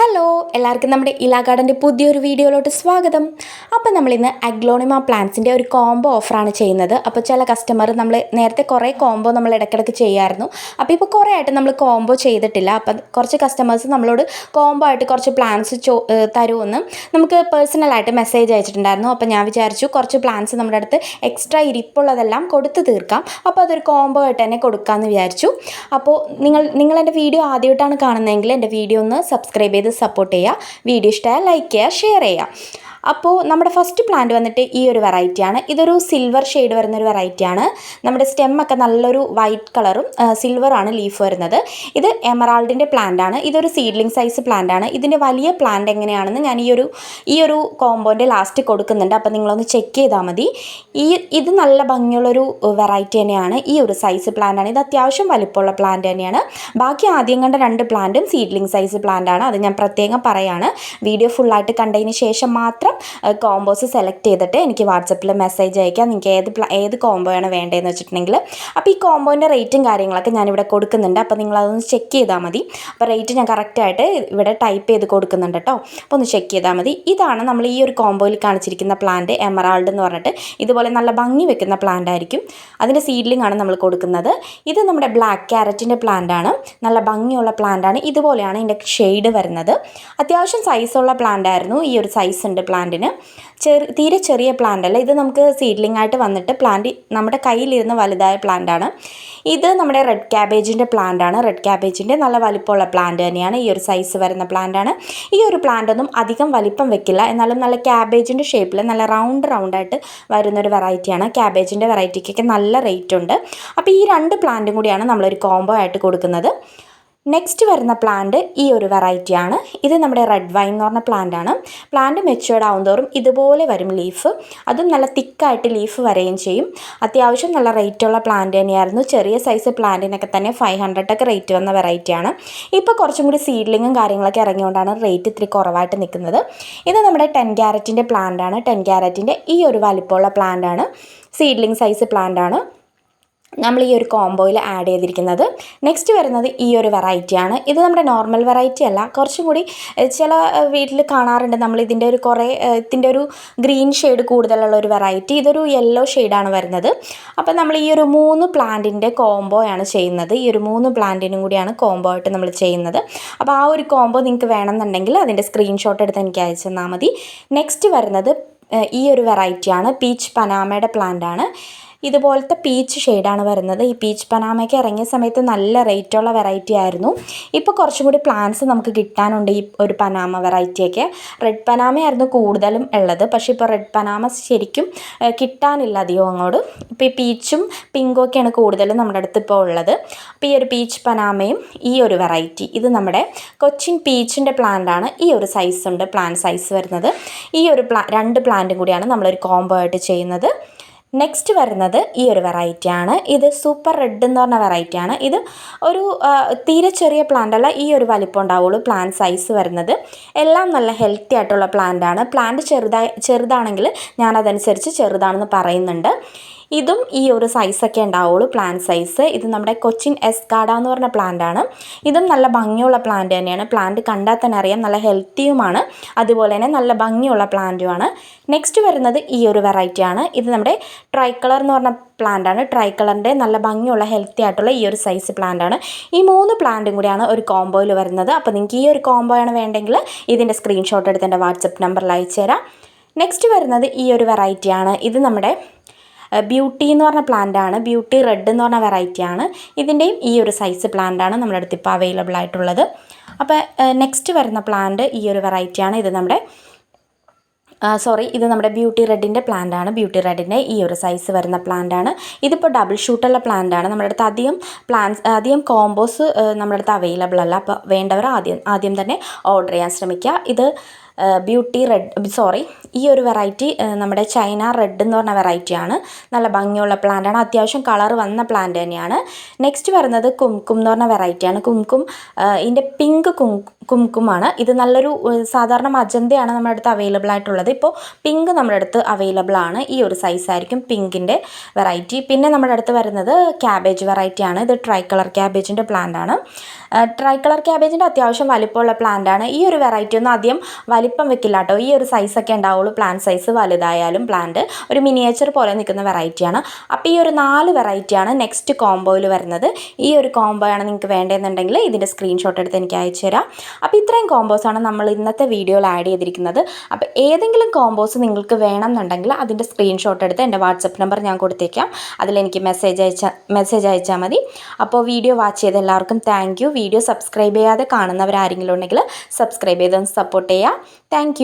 Hello എല്ലാവർക്കും നമ്മുടെ ഇലാ ഗാർഡന്റെ പുതിയൊരു വീഡിയോയിലോട്ട് സ്വാഗതം. അപ്പോൾ നമ്മളിന്ന് അഗ്ലോണിമ പ്ലാന്റ്സിന്റെ ഒരു കോംബോ ഓഫറാണ് ചെയ്യുന്നത്. അപ്പോൾ ചില കസ്റ്റമർ നമ്മൾ നേരത്തെ കുറേ കോംബോ നമ്മൾ ഇടയ്ക്കിടയ്ക്ക് ചെയ്യായിരുന്നു അപ്പോൾ ഇപ്പോൾ കുറേ ആയിട്ട് നമ്മൾ കോംബോ ചെയ്തിട്ടില്ല. അപ്പം കുറച്ച് കസ്റ്റമേഴ്സ് നമ്മളോട് കോംബോ ആയിട്ട് കുറച്ച് പ്ലാന്റ്സ് ചോ തരുമെന്ന് നമുക്ക് പേഴ്സണലായിട്ട് മെസ്സേജ് അയച്ചിട്ടുണ്ടായിരുന്നു. അപ്പോൾ ഞാൻ വിചാരിച്ചു കുറച്ച് പ്ലാന്റ്സ് നമ്മുടെ അടുത്ത് എക്സ്ട്രാ ഇരിപ്പുള്ളതെല്ലാം കൊടുത്ത് തീർക്കാം. അപ്പോൾ അതൊരു കോംബോ ആയിട്ട് തന്നെ കൊടുക്കാമെന്ന് വിചാരിച്ചു. അപ്പോൾ നിങ്ങൾ നിങ്ങളെന്റെ വീഡിയോ ആദ്യമായിട്ടാണ് കാണുന്നതെങ്കിൽ എന്റെ വീഡിയോ ഒന്ന് സബ്സ്ക്രൈബ് ചെയ്ത് സപ്പോർട്ട് ചെയ്യുക. വീഡിയോ ഇഷ്ടമായാൽ ലൈക്ക് ചെയ്യുക ഷെയർ ചെയ്യുക. അപ്പോൾ നമ്മുടെ ഫസ്റ്റ് പ്ലാന്റ് വന്നിട്ട് ഈ ഒരു വെറൈറ്റിയാണ് ഇതൊരു സിൽവർ ഷെയ്ഡ് വരുന്ന ഒരു വെറൈറ്റിയാണ് നമ്മുടെ സ്റ്റെമ്മൊക്കെ നല്ലൊരു വൈറ്റ് കളറും സിൽവറാണ് ലീഫ് വരുന്നത്. ഇത് എമറാൾഡിന്റെ ആണ്. ഇതൊരു സീഡ്ലിംഗ് സൈസ് ആണ്. ഇതിന്റെ വലിയ പ്ലാന്റ് എങ്ങനെയാണെന്ന് ഞാൻ ഈ ഒരു ഈ ഒരു കോമ്പോന്റെ ലാസ്റ്റ് കൊടുക്കുന്നുണ്ട്. അപ്പോൾ നിങ്ങളൊന്ന് ചെക്ക് ചെയ്താൽ മതി. ഈ ഇത് നല്ല ഭംഗിയുള്ളൊരു വെറൈറ്റി തന്നെയാണ് ഈ ഒരു സൈസ് ആണ്. ഇത് അത്യാവശ്യം വലിപ്പമുള്ള പ്ലാന്റ് തന്നെയാണ്. ബാക്കി ആദ്യം കണ്ട രണ്ട് പ്ലാന്റും സീഡ്ലിംഗ് സൈസ് ആണ്. അത് ഞാൻ പ്രത്യേകം പറയാണ്. വീഡിയോ ഫുള്ളായിട്ട് കണ്ടതിന് ശേഷം മാത്രം കോമ്പോസ് സെലക്ട് ചെയ്തിട്ട് എനിക്ക് വാട്സപ്പിൽ മെസ്സേജ് അയക്കാം. നിങ്ങൾക്ക് ഏത് ഏത് കോംബോയാണ് വേണ്ടതെന്ന് വെച്ചിട്ടുണ്ടെങ്കിൽ. അപ്പോൾ ഈ കോംബോന്റെ റേറ്റും കാര്യങ്ങളൊക്കെ ഞാനിവിടെ കൊടുക്കുന്നുണ്ട്. അപ്പോൾ നിങ്ങളതൊന്ന് ചെക്ക് ചെയ്താൽ മതി. അപ്പോൾ റേറ്റ് ഞാൻ കറക്റ്റായിട്ട് ഇവിടെ ടൈപ്പ് ചെയ്ത് കൊടുക്കുന്നുണ്ട് കേട്ടോ അപ്പോൾ ഒന്ന് ചെക്ക് ചെയ്താൽ മതി. ഇതാണ് നമ്മൾ ഈ ഒരു കോംബോയിൽ കാണിച്ചിരിക്കുന്ന പ്ലാന്റ് എമറാൾഡ് എന്ന് പറഞ്ഞിട്ട്. ഇതുപോലെ നല്ല ഭംഗി വെക്കുന്ന പ്ലാന്റ് ആയിരിക്കും. അതിന്റെ സീഡ്ലിംഗ് ആണ് നമ്മൾ കൊടുക്കുന്നത്. ഇത് നമ്മുടെ ബ്ലാക്ക് ക്യാരറ്റിന്റെ പ്ലാന്റ് ആണ്. നല്ല ഭംഗിയുള്ള പ്ലാന്റ് ആണ്. ഇതുപോലെയാണ് ഇതിന്റെ ഷെയ്ഡ് വരുന്നത്. അത്യാവശ്യം സൈസുള്ള പ്ലാന്റ് ആയിരുന്നു. ഈ ഒരു സൈസ് ഉണ്ട് പ്ലാന്റിന്. ചെറു തീരെ ചെറിയ പ്ലാന്റ് അല്ല. ഇത് നമുക്ക് സീഡ്ലിംഗ് ആയിട്ട് വന്നിട്ട് പ്ലാന്റ് നമ്മുടെ കയ്യിലിരുന്ന് വലുതായ പ്ലാന്റ് ആണ്. ഇത് നമ്മുടെ റെഡ് ക്യാബേജിന്റെ പ്ലാന്റാണ് റെഡ് ക്യാബേജിന്റെ നല്ല വലിപ്പമുള്ള പ്ലാന്റ് തന്നെയാണ്. ഈ ഒരു സൈസ് വരുന്ന പ്ലാന്റ് ആണ്. ഈ ഒരു പ്ലാന്റ് ഒന്നും അധികം വലിപ്പം വെക്കില്ല. എന്നാലും നല്ല ക്യാബേജിന്റെ ഷേപ്പിൽ നല്ല റൗണ്ട് റൗണ്ടായിട്ട് വരുന്നൊരു വെറൈറ്റിയാണ് ക്യാബേജിന്റെ വെറൈറ്റിക്കൊക്കെ നല്ല റേറ്റ് ഉണ്ട്. അപ്പോൾ ഈ രണ്ട് പ്ലാന്റും കൂടിയാണ് നമ്മളൊരു കോംബോ ആയിട്ട് കൊടുക്കുന്നത്. നെക്സ്റ്റ് വരുന്ന പ്ലാന്റ് ഈ ഒരു വെറൈറ്റിയാണ് ഇത് നമ്മുടെ റെഡ് വൈൻ എന്ന് പറഞ്ഞ പ്ലാന്റ് ആണ്. പ്ലാന്റ് മെച്ചുവേർഡ് ആവുന്തോറും ഇതുപോലെ വരും ലീഫ് അതും നല്ല തിക്കായിട്ട് ലീഫ് വരെയും ചെയ്യും. അത്യാവശ്യം നല്ല റേറ്റുള്ള പ്ലാന്റ് തന്നെയായിരുന്നു. ചെറിയ സൈസ് പ്ലാന്റിനൊക്കെ തന്നെ ഫൈവ് ഹൺഡ്രഡൊക്കെ റേറ്റ് വന്ന വെറൈറ്റിയാണ് ഇപ്പോൾ കുറച്ചും കൂടി സീഡ്ലിങ്ങും കാര്യങ്ങളൊക്കെ ഇറങ്ങിയോണ്ടാണ് റേറ്റ് ഇത്തിരി കുറവായിട്ട് നിൽക്കുന്നത്. ഇത് നമ്മുടെ ടെൻ ക്യാരറ്റിന്റെ പ്ലാന്റ് ആണ്. ടെൻ ക്യാരറ്റിന്റെ ഈ ഒരു വലിപ്പമുള്ള പ്ലാന്റ് ആണ്. സീഡ്ലിംഗ് സൈസ് പ്ലാന്റ് ആണ്. നമ്മൾ ഈ ഒരു കോംബോയിൽ ആഡ് ചെയ്തിരിക്കുന്നത്. നെക്സ്റ്റ് വരുന്നത് ഈ ഒരു വെറൈറ്റിയാണ് ഇത് നമ്മുടെ നോർമൽ വെറൈറ്റി അല്ല. കുറച്ചും കൂടി ചില വീട്ടിൽ കാണാറുണ്ട് നമ്മൾ ഇതിന്റെ ഒരു കുറേ ഇതിന്റെ ഒരു ഗ്രീൻ ഷെയ്ഡ് കൂടുതലുള്ള ഒരു വെറൈറ്റി ഇതൊരു യെല്ലോ ഷെയ്ഡാണ് വരുന്നത്. അപ്പോൾ നമ്മൾ ഈ ഒരു മൂന്ന് പ്ലാന്റിന്റെ കോംബോയാണ് ചെയ്യുന്നത്. ഈ ഒരു മൂന്ന് പ്ലാന്റിനും കൂടിയാണ് കോംബോ ആയിട്ട് നമ്മൾ ചെയ്യുന്നത്. അപ്പോൾ ആ ഒരു കോംബോ നിങ്ങൾക്ക് വേണമെന്നുണ്ടെങ്കിൽ അതിന്റെ സ്ക്രീൻഷോട്ട് എടുത്ത് എനിക്ക് അയച്ചു തന്നാൽ മതി. നെക്സ്റ്റ് വരുന്നത് ഈ ഒരു വെറൈറ്റിയാണ് പീച്ച് പനാമയുടെ പ്ലാന്റ് ആണ്. ഇതുപോലത്തെ പീച്ച് ഷെയ്ഡാണ് വരുന്നത്. ഈ പീച്ച് പനാമയ്ക്ക് ഇറങ്ങിയ സമയത്ത് നല്ല റേറ്റുള്ള വെറൈറ്റി ആയിരുന്നു. ഇപ്പോൾ കുറച്ചും കൂടി പ്ലാന്റ്സ് നമുക്ക് കിട്ടാനുണ്ട് ഈ ഒരു പനാമ വെറൈറ്റിയൊക്കെ റെഡ് പനാമയായിരുന്നു കൂടുതലും ഉള്ളത്. പക്ഷേ ഇപ്പോൾ റെഡ് പനാമ ശരിക്കും കിട്ടാനില്ല അധികം അങ്ങോട്ട്. ഇപ്പോൾ ഈ പീച്ചും പിങ്കും ഒക്കെയാണ് കൂടുതലും നമ്മുടെ അടുത്ത് ഇപ്പോൾ ഉള്ളത്. അപ്പോൾ ഈ ഒരു പീച്ച് പനാമയും ഈ ഒരു വെറൈറ്റി ഇത് നമ്മുടെ കൊച്ചിൻ പീച്ചിന്റെ പ്ലാന്റാണ് ഈ ഒരു സൈസ് ഉണ്ട് പ്ലാന്റ് സൈസ് വരുന്നത്. ഈ ഒരു പ്ലാ രണ്ട് പ്ലാന്റും കൂടിയാണ് നമ്മളൊരു കോംബോ ആയിട്ട് ചെയ്യുന്നത്. നെക്സ്റ്റ് വരുന്നത് ഈ ഒരു വെറൈറ്റിയാണ് ഇത് സൂപ്പർ റെഡ് എന്ന് പറഞ്ഞ വെറൈറ്റിയാണ് ഇത് ഒരു തീരെ ചെറിയ പ്ലാന്റ് അല്ല ഈ ഒരു വലിപ്പം ഉണ്ടാവുള്ളൂ പ്ലാന്റ് സൈസ് വരുന്നത്. എല്ലാം നല്ല ഹെൽത്തി ആയിട്ടുള്ള പ്ലാന്റ് ആണ്. പ്ലാന്റ് ചെറുതായി ചെറുതാണെങ്കിൽ ഞാനതനുസരിച്ച് ചെറുതാണെന്ന് പറയുന്നുണ്ട്. ഇതും ഈ ഒരു സൈസൊക്കെ ഉണ്ടാവുള്ളൂ പ്ലാന്റ് സൈസ് ഇത് നമ്മുടെ കൊച്ചിൻ എസ്കാഡ എന്ന് പറഞ്ഞ പ്ലാന്റ് ആണ്. ഇതും നല്ല ഭംഗിയുള്ള പ്ലാന്റ് തന്നെയാണ്. പ്ലാന്റ് കണ്ടാൽ തന്നെ അറിയാം നല്ല ഹെൽത്തിയുമാണ് അതുപോലെ തന്നെ നല്ല ഭംഗിയുള്ള പ്ലാന്റുമാണ് നെക്സ്റ്റ് വരുന്നത് ഈ ഒരു വെറൈറ്റി ആണ്. ഇത് നമ്മുടെ ട്രൈ കളർ എന്ന് പറഞ്ഞ പ്ലാന്റ് ആണ്. ട്രൈ കളറിന്റെ നല്ല ഭംഗിയുള്ള ഹെൽത്തി ആയിട്ടുള്ള ഈ ഒരു സൈസ് പ്ലാന്റ് ആണ്. ഈ മൂന്ന് പ്ലാന്റും കൂടിയാണ് ഒരു കോംബോയിൽ വരുന്നത്. അപ്പോൾ നിങ്ങൾക്ക് ഈ ഒരു കോംബോ ആണ് വേണ്ടെങ്കിൽ ഇതിന്റെ സ്ക്രീൻഷോട്ട് എടുത്ത് എന്റെ വാട്സപ്പ് നമ്പറിൽ അയച്ചു തരാം. നെക്സ്റ്റ് വരുന്നത് ഈ ഒരു വെറൈറ്റിയാണ് ഇത് നമ്മുടെ ബ്യൂട്ടി എന്ന് പറഞ്ഞ പ്ലാന്റ് ആണ്. ബ്യൂട്ടി റെഡ് എന്ന് പറഞ്ഞ വെറൈറ്റി ആണ്. ഇതിന്റെയും ഈ ഒരു സൈസ് പ്ലാന്റ് ആണ് നമ്മുടെ അടുത്ത് ഇപ്പോൾ അവൈലബിൾ ആയിട്ടുള്ളത്. അപ്പോൾ നെക്സ്റ്റ് വരുന്ന പ്ലാന്റ് ഈ ഒരു വെറൈറ്റി ആണ്. ഇത് നമ്മുടെ സോറി ഇത് നമ്മുടെ ബ്യൂട്ടി റെഡിന്റെ പ്ലാന്റ് ആണ്. ബ്യൂട്ടി റെഡിന്റെ ഈ ഒരു സൈസ് വരുന്ന പ്ലാന്റ് ആണ്. ഇതിപ്പോൾ ഡബിൾ ഷൂട്ടുള്ള പ്ലാന്റ് ആണ്. നമ്മുടെ അടുത്ത് അധികം പ്ലാന്റ്സ് അധികം കോമ്പോസ് നമ്മുടെ അടുത്ത് അവൈലബിൾ അല്ല. അപ്പോൾ വേണ്ടവർ ആദ്യം ആദ്യം തന്നെ ഓർഡർ ചെയ്യാൻ ശ്രമിക്കുക. ഇത് ബ്യൂട്ടി റെഡ് സോറി ഈ ഒരു വെറൈറ്റി നമ്മുടെ ചൈന റെഡ് എന്ന് പറഞ്ഞ വെറൈറ്റിയാണ് നല്ല ഭംഗിയുള്ള പ്ലാന്റാണ് അത്യാവശ്യം കളർ വന്ന പ്ലാന്റ് തന്നെയാണ്. നെക്സ്റ്റ് വരുന്നത് കുംകും എന്ന് പറഞ്ഞ വെറൈറ്റിയാണ് കുംകും ഇതിന്റെ പിങ്ക് കും കുംകുമാണ് ഇത് നല്ലൊരു സാധാരണ മജന്തയാണ് നമ്മുടെ അടുത്ത് അവൈലബിൾ ആയിട്ടുള്ളത്. ഇപ്പോൾ പിങ്ക് നമ്മുടെ അടുത്ത് അവൈലബിൾ ആണ്. ഈ ഒരു സൈസ് ആയിരിക്കും പിങ്കിന്റെ വെറൈറ്റി പിന്നെ നമ്മുടെ അടുത്ത് വരുന്നത് ക്യാബേജ് വെറൈറ്റിയാണ് ഇത് ട്രൈ കളർ ക്യാബേജിന്റെ പ്ലാന്റ് ആണ്. ട്രൈ കളർ ക്യാബേജിന്റെ അത്യാവശ്യം വലിപ്പമുള്ള പ്ലാന്റ് ആണ്. ഈ ഒരു വെറൈറ്റി ഒന്നും അധികം വലിപ്പം വെക്കില്ല കേട്ടോ ഈ ഒരു സൈസൊക്കെ ഉണ്ടാവുള്ളൂ. പ്ലാന്റ് സൈസ് വലുതായാലും പ്ലാന്റ് ഒരു മിനിയേച്ചർ പോലെ നിൽക്കുന്ന വെറൈറ്റിയാണ് അപ്പോൾ ഈ ഒരു നാല് വെറൈറ്റിയാണ് നെക്സ്റ്റ് കോംബോയിൽ വരുന്നത്. ഈ ഒരു കോംബോ ആണ് നിങ്ങൾക്ക് വേണ്ടതെന്നുണ്ടെങ്കിൽ ഇതിന്റെ സ്ക്രീൻഷോട്ട് എടുത്ത് എനിക്ക് അയച്ചു തരാം. അപ്പോൾ ഇത്രയും കോംബോസാണ് നമ്മൾ ഇന്നത്തെ വീഡിയോയിൽ ആഡ് ചെയ്തിരിക്കുന്നത്. അപ്പോൾ ഏതെങ്കിലും കോംബോസ് നിങ്ങൾക്ക് വേണം എന്നുണ്ടെങ്കിൽ അതിന്റെ സ്ക്രീൻഷോട്ട് എടുത്ത് എന്റെ വാട്സപ്പ് നമ്പർ ഞാൻ കൊടുത്തേക്കാം. അതിലെനിക്ക് മെസ്സേജ് അയച്ചാൽ മെസ്സേജ് അയച്ചാൽ മതി. അപ്പോൾ വീഡിയോ വാച്ച് ചെയ്ത എല്ലാവർക്കും താങ്ക് വീഡിയോ സബ്സ്ക്രൈബ് ചെയ്യാതെ കാണുന്നവരാരെങ്കിലും ഉണ്ടെങ്കിൽ സബ്സ്ക്രൈബ് ചെയ്ത് സപ്പോർട്ട് ചെയ്യുക താങ്ക്